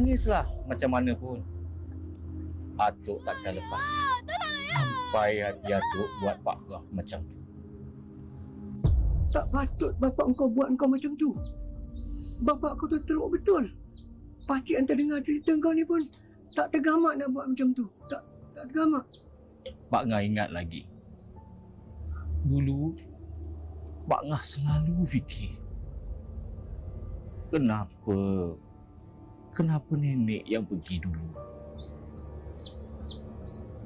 Nangislah macam mana pun. Atuk takkan lepas sampai hati Atuk buat Pak Gah macam tu. Tak patut bapak engkau buat engkau macam tu. Bapak kau tu teruk betul. Pakcik hantar dengar cerita kau ni pun tak tergamak nak buat macam tu. Tak tak tergamak. Pak Ngah ingat lagi. Dulu, Pak Ngah selalu fikir. Kenapa? Kenapa nenek yang pergi dulu?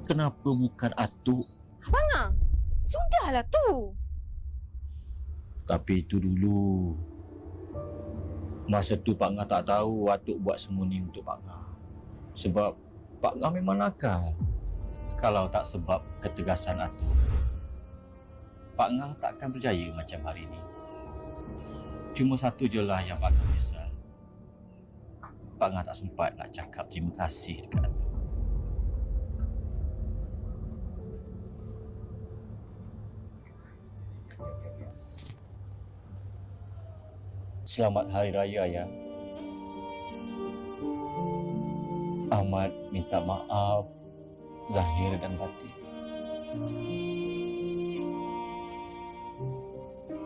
Kenapa bukan atuk? Abang ah, sudahlah tu. Tapi itu dulu. Masa tu Pak Ngah tak tahu atuk buat semua ni untuk Pak Ngah. Sebab Pak Ngah memang nakal. Kalau tak sebab ketegasan atuk, Pak Ngah tak akan berjaya macam hari ini. Cuma satu je lah yang Pak Ngah menyesal. Pak Ngah tak sempat nak cakap terima kasih dekat atuk. Selamat Hari Raya ya. Ahmad minta maaf zahir dan batin.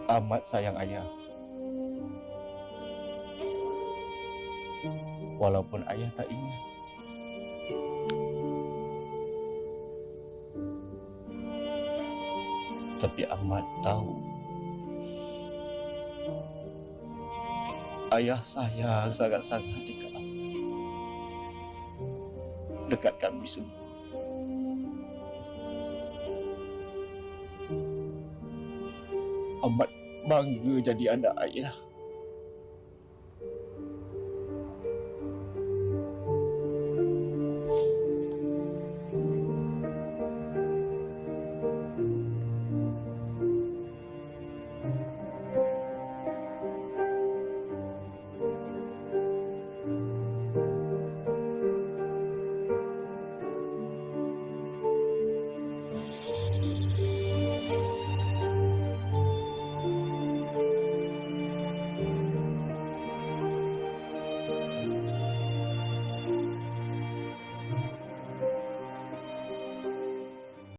Ahmad sayang ayah. Walaupun ayah tak ingat. Tapi Ahmad tahu ayah sayang sangat-sangat dekat Ahmad. Dekat kami semua. Ahmad bangga jadi anak ayah.